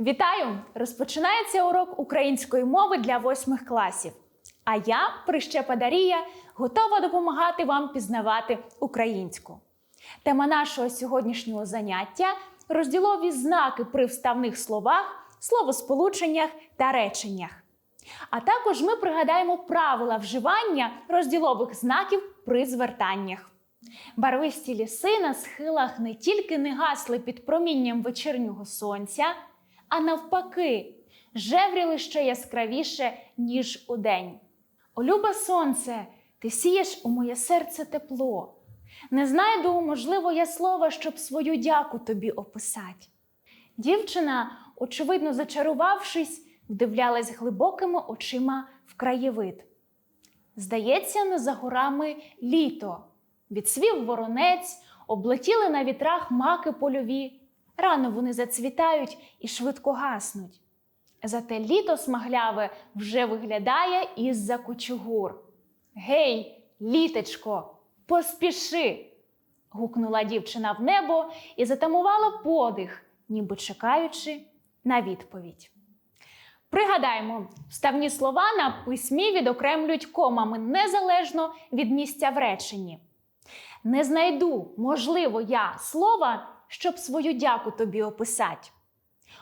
Вітаю! Розпочинається урок української мови для восьмих класів. А я, Прищепа Дарія, готова допомагати вам пізнавати українську. Тема нашого сьогоднішнього заняття розділові знаки при вставних словах, словосполученнях та реченнях. А також ми пригадаємо правила вживання розділових знаків при звертаннях. Барвисті ліси на схилах не тільки не гасли під промінням вечірнього сонця, а навпаки, жевріли ще яскравіше, ніж удень. О, любе сонце, ти сієш у моє серце тепло. Не знайду, можливо, я слова, щоб свою дяку тобі описати. Дівчина, очевидно зачарувавшись, вдивлялась глибокими очима в краєвид. Здається, не за горами літо. Відсвів воронець, облетіли на вітрах маки польові. Рано вони зацвітають і швидко гаснуть. Зате літо смагляве вже виглядає із-за кучугур. Гей, літечко, поспіши! гукнула дівчина в небо і затамувала подих, ніби чекаючи на відповідь. Пригадаємо, вставні слова на письмі відокремлюють комами незалежно від місця в реченні. Не знайду, можливо, я слова, щоб свою дяку тобі описати.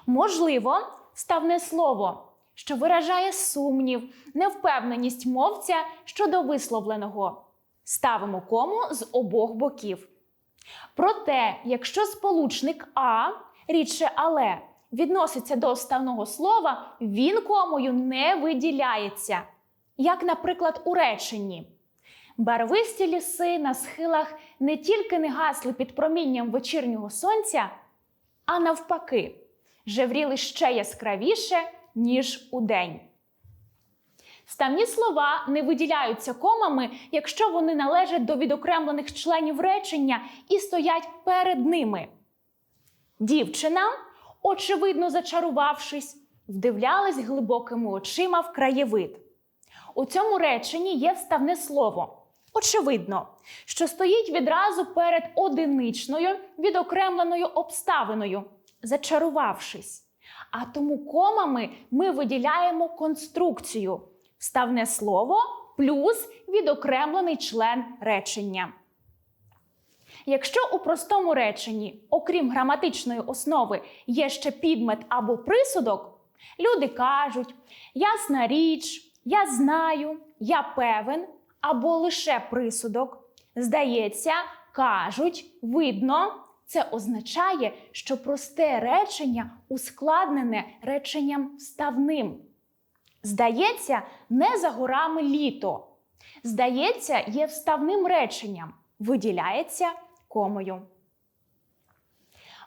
Можливо, вставне слово, що виражає сумнів, невпевненість мовця щодо висловленого. Ставимо кому з обох боків. Проте, якщо сполучник А, рідше але, відноситься до вставного слова, він комою не виділяється. Як, наприклад, у реченні. Барвисті ліси на схилах не тільки не гасли під промінням вечірнього сонця, а навпаки, жевріли ще яскравіше, ніж удень. Вставні слова не виділяються комами, якщо вони належать до відокремлених членів речення і стоять перед ними. Дівчина, очевидно зачарувавшись, вдивлялась глибокими очима в краєвид. У цьому реченні є вставне слово. Очевидно, що стоїть відразу перед одиничною відокремленою обставиною, зачарувавшись. А тому комами ми виділяємо конструкцію вставне слово плюс відокремлений член речення. Якщо у простому реченні, окрім граматичної основи, є ще підмет або присудок, люди кажуть ясна річ, я знаю, я певен або лише присудок. Здається, кажуть, видно, це означає, що просте речення ускладнене реченням вставним. Здається, не за горами літо. Здається, є вставним реченням, виділяється комою.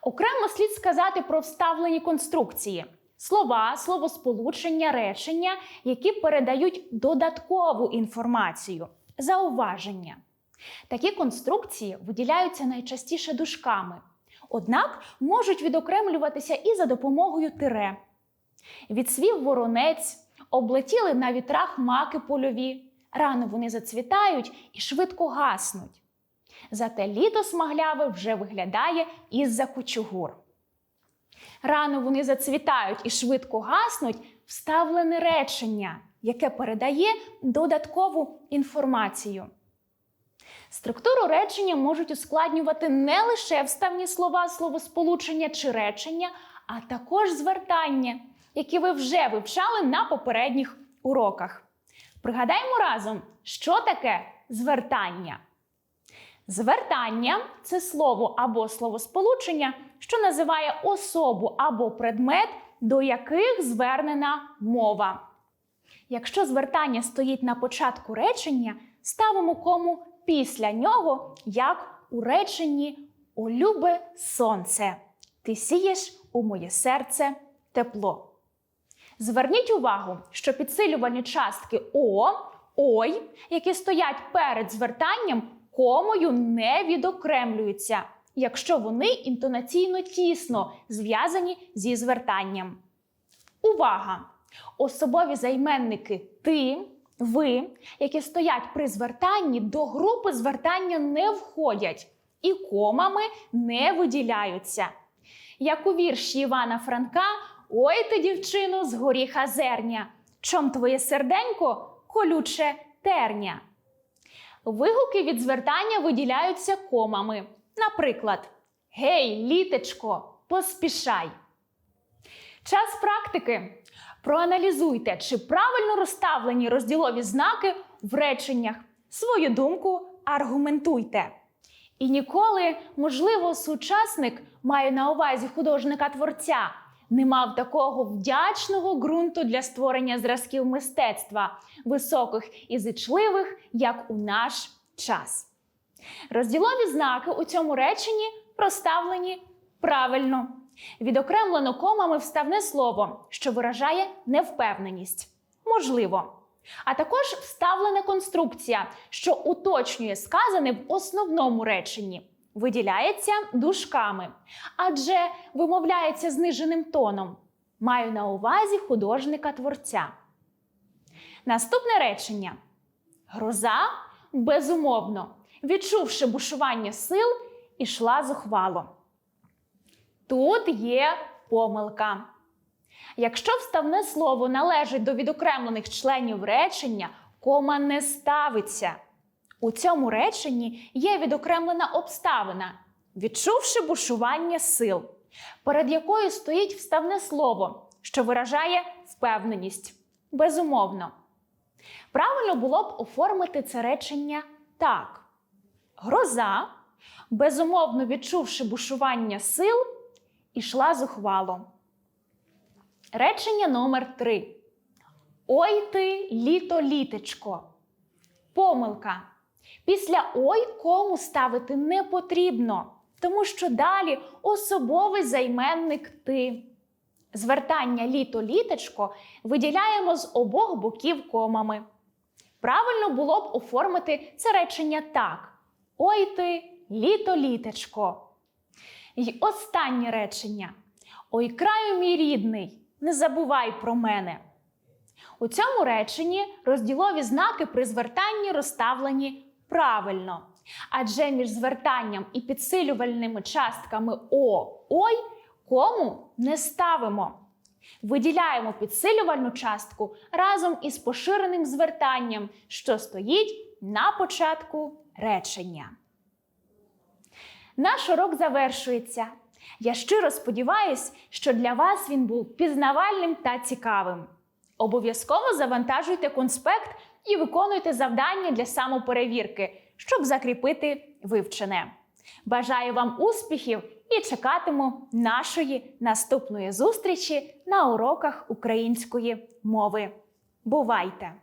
Окремо слід сказати про вставлені конструкції слова, словосполучення, речення, які передають додаткову інформацію, зауваження. Такі конструкції виділяються найчастіше дужками, однак можуть відокремлюватися і за допомогою тире. Відсвів воронець, облетіли на вітрах маки польові. Рано вони зацвітають і швидко гаснуть. Зате літо смагляве вже виглядає із-за кучугур. Рано вони зацвітають і швидко гаснуть вставлене речення, яке передає додаткову інформацію. Структуру речення можуть ускладнювати не лише вставні слова, словосполучення чи речення, а також звертання, які ви вже вивчали на попередніх уроках. Пригадаємо разом, що таке звертання. Звертання це слово або словосполучення, що називає особу або предмет, до яких звернена мова. Якщо звертання стоїть на початку речення, ставимо кому після нього, як у реченні О сонце, ти сієш у моє серце тепло. Зверніть увагу, що підсилювальні частки О, ой, які стоять перед звертанням, комою не відокремлюються, якщо вони інтонаційно тісно зв'язані зі звертанням. Увага! Особові займенники ти, ви, які стоять при звертанні, до групи звертання не входять і комами не виділяються. Як у вірші Івана Франка Ой ти, дівчино, з горіха зерня. Чом твоє серденько колюче терня. Вигуки від звертання виділяються комами. Наприклад, Гей, літечко, поспішай. Час практики. Проаналізуйте, чи правильно розставлені розділові знаки в реченнях. Свою думку аргументуйте. І ніколи, можливо, сучасник має на увазі художника-творця, не мав такого вдячного ґрунту для створення зразків мистецтва, високих і зичливих, як у наш час. Розділові знаки у цьому реченні проставлені правильно. Відокремлено комами вставне слово, що виражає невпевненість. Можливо. А також вставлена конструкція, що уточнює сказане в основному реченні. Виділяється дужками, адже вимовляється зниженим тоном. Маю на увазі художника-творця. Наступне речення. Гроза безумовно, відчувши бушування сил, ішла зухвало. Тут є помилка. Якщо вставне слово належить до відокремлених членів речення, кома не ставиться. У цьому реченні є відокремлена обставина, відчувши бушування сил, перед якою стоїть вставне слово, що виражає впевненість. Безумовно. Правильно було б оформити це речення так: гроза, безумовно відчувши бушування сил, ішла зухвало. Речення номер 3 Ой ти, літо літечко. Помилка. Після ой кому ставити не потрібно, тому що далі особовий займенник ти. Звертання літо літечко виділяємо з обох боків комами. Правильно було б оформити це речення так: Ой ти, літо літечко. І останнє речення. Ой, краю мій рідний, не забувай про мене. У цьому реченні розділові знаки при звертанні розставлені правильно. Адже між звертанням і підсилювальними частками о, ой кому не ставимо. Виділяємо підсилювальну частку разом із поширеним звертанням, що стоїть на початку речення. Наш урок завершується. Я щиро сподіваюся, що для вас він був пізнавальним та цікавим. Обов'язково завантажуйте конспект і виконуйте завдання для самоперевірки, щоб закріпити вивчене. Бажаю вам успіхів і чекатиму нашої наступної зустрічі на уроках української мови. Бувайте!